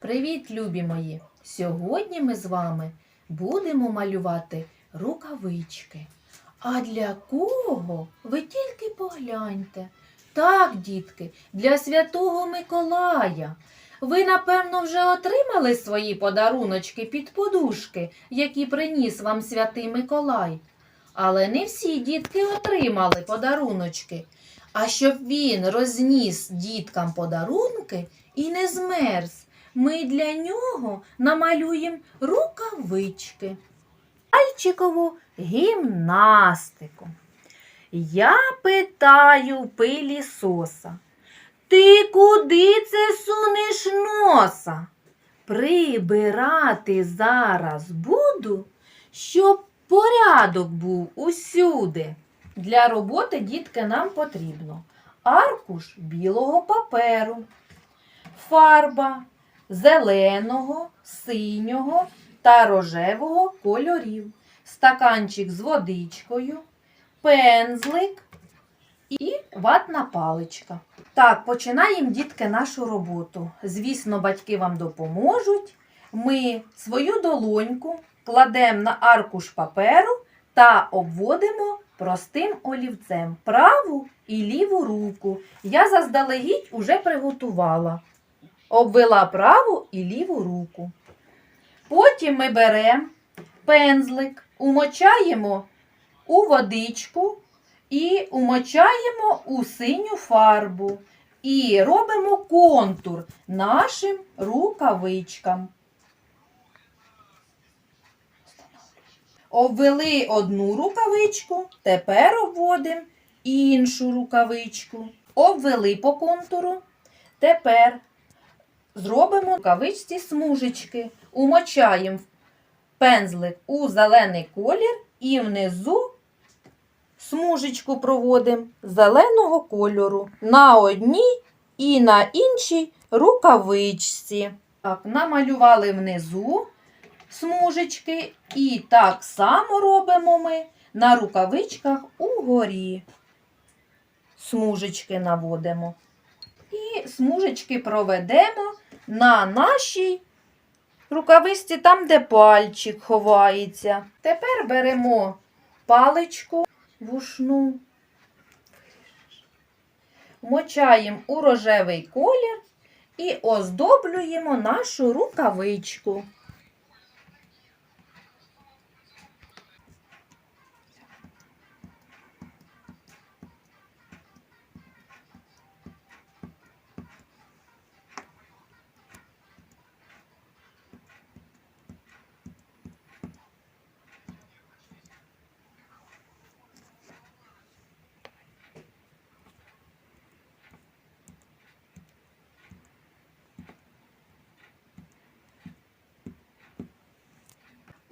Привіт, любі мої! Сьогодні ми з вами будемо малювати рукавички. А для кого? Ви тільки погляньте. Так, дітки, для Святого Миколая. Ви, напевно, вже отримали свої подаруночки під подушки, які приніс вам святий Миколай. Але не всі дітки отримали подаруночки. А щоб він розніс діткам подарунки і не змерз, ми для нього намалюємо рукавички, пальчикову гімнастику. Я питаю пилісоса, ти куди це сунеш носа? Прибирати зараз буду, щоб порядок був усюди. Для роботи, дітки, нам потрібно аркуш білого паперу, фарба зеленого, синього та рожевого кольорів, стаканчик з водичкою, пензлик і ватна паличка. Так, починаємо, дітки, нашу роботу. Звісно, батьки вам допоможуть. Ми свою долоньку кладемо на аркуш паперу та обводимо простим олівцем праву і ліву руку. Я заздалегідь уже приготувала. Обвела праву і ліву руку. Потім ми беремо пензлик, умочаємо у водичку і умочаємо у синю фарбу. І робимо контур нашим рукавичкам. Обвели одну рукавичку, тепер обводимо іншу рукавичку. Обвели по контуру. Тепер зробимо в рукавичці смужечки. Умочаємо пензлик у зелений колір і внизу смужечку проводимо зеленого кольору на одній і на іншій рукавичці. Так, намалювали внизу смужечки і так само робимо ми на рукавичках угорі. Смужечки наводимо. І смужечки проведемо на нашій рукавичці, там, де пальчик ховається. Тепер беремо паличку вушну, мочаємо у рожевий колір і оздоблюємо нашу рукавичку.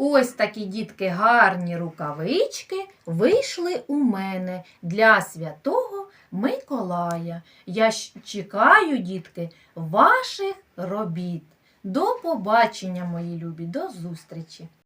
Ось такі дітки гарні рукавички вийшли у мене для святого Миколая. Я чекаю, дітки, ваших робіт. До побачення, мої любі, до зустрічі!